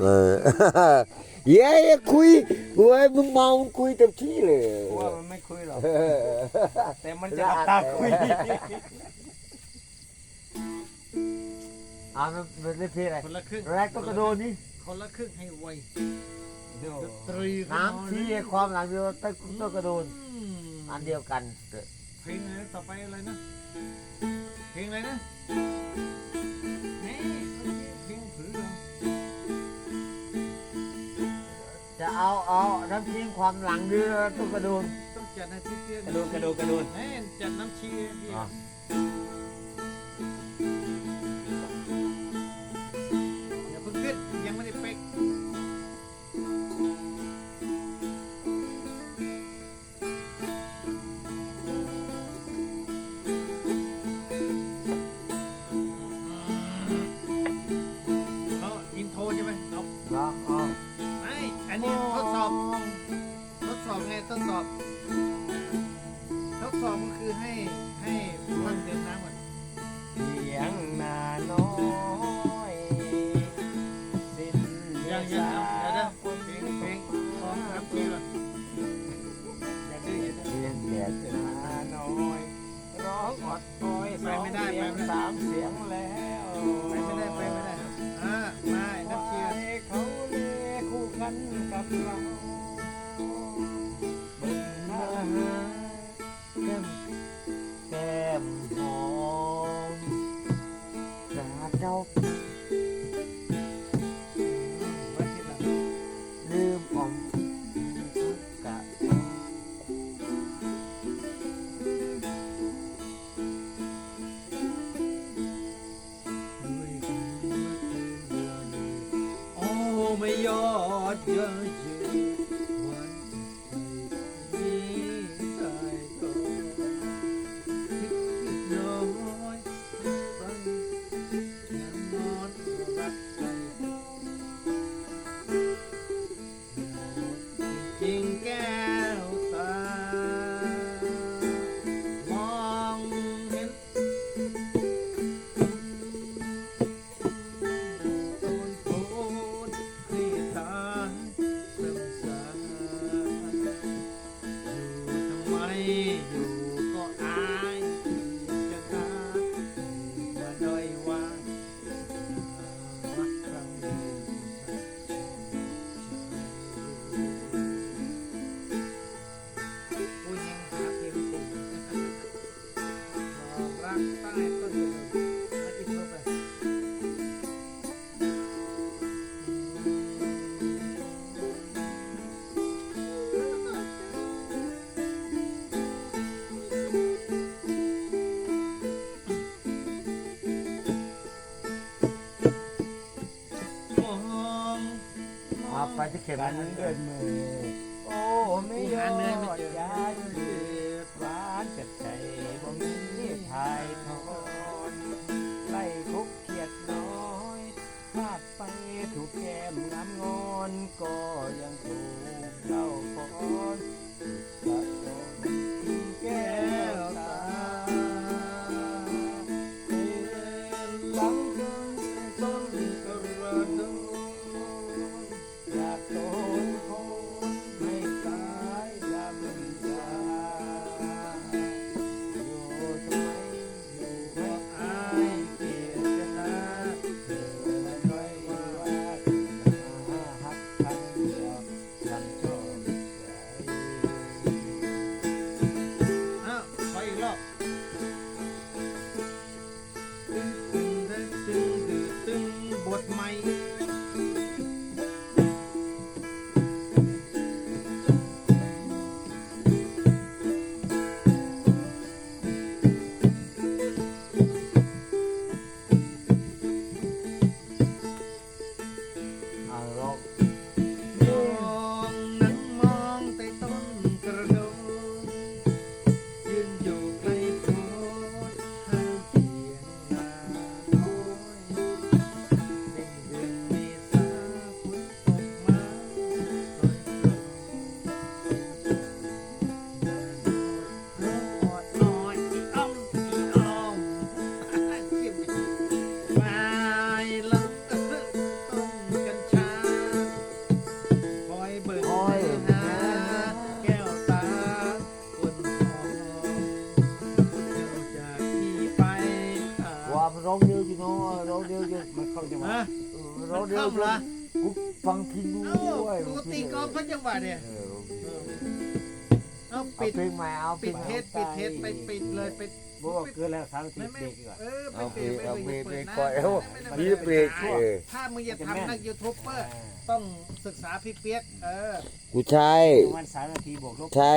เออ เย้คุยเว้ยมึงเมามึงคุยเต็มที่เลยกูว่ามันไม่คุยหรอก เออแต่มันจะหลับตาคุยอ่ามันมันเล่นเพลงอะไรคนละครึ่งแรกต้องกระโดดนี่คนละครึ่งให้ไวเดี๋ยวดนตรีน้ำที่ความหลังเดียวต้องต้องกระโดดอืมอันเดียวกัน เพลงอะไรต่อไปอะไรนะ เพลงอะไรนะ เอาเอาน้ำทิ้งความหลังเรือต้องกระโดดต้องจัดให้พี่เตี้ยกระโดดกระโดดกระโดดแน่จัดน้ำชีพี่อะอ อบทดสอบไงทดสอบทดสอบก็คือให้ให้มันเดินน้ำก่อนเสียงนาน้อยสิ้นเดืยัองนยังสาเดี๋ยวเดี๋ยวฝนเพลงเพลงของน้ำชีก่อนอย่าดื้ออย่าดื้อเรียนแดดนาน้อย ร้องอดโอยสองเสียงสามเสียงแล้ กันกับเรา อ ข็มกัอันนนั้นเดินมือโอ้ไม่ยอดยาเดือดหวานจัดใจบ่มีทายทอนไล่คุกเขียดน้อยพลาดไปถูกแก้มงามงอนก็ยังถูก ฮะ เออมัร้องนเดียวค่ำละ กูฟังพินดูเอ้าด้วยปกติกองเขาจังหวะเนี่ยเออเอาเอาปิดเพลงใหม่เอาปิดเทสปิดเทสไปปิดเลยไปบอกว่าเกินแล้วสามนาทีไม่เบไม่รกดีกว่าเออไปเอาเบเบรรกกไปเอาเบรกเบรกนะก่อนเอาไม่มีได้เบรกเออถ้ามึงจะทำนักยูทูบเบอร์อ่าต้องศึกษาพี่เปียกเออ กูใช่ ประมาณสามนาทีบวกลบ ใช่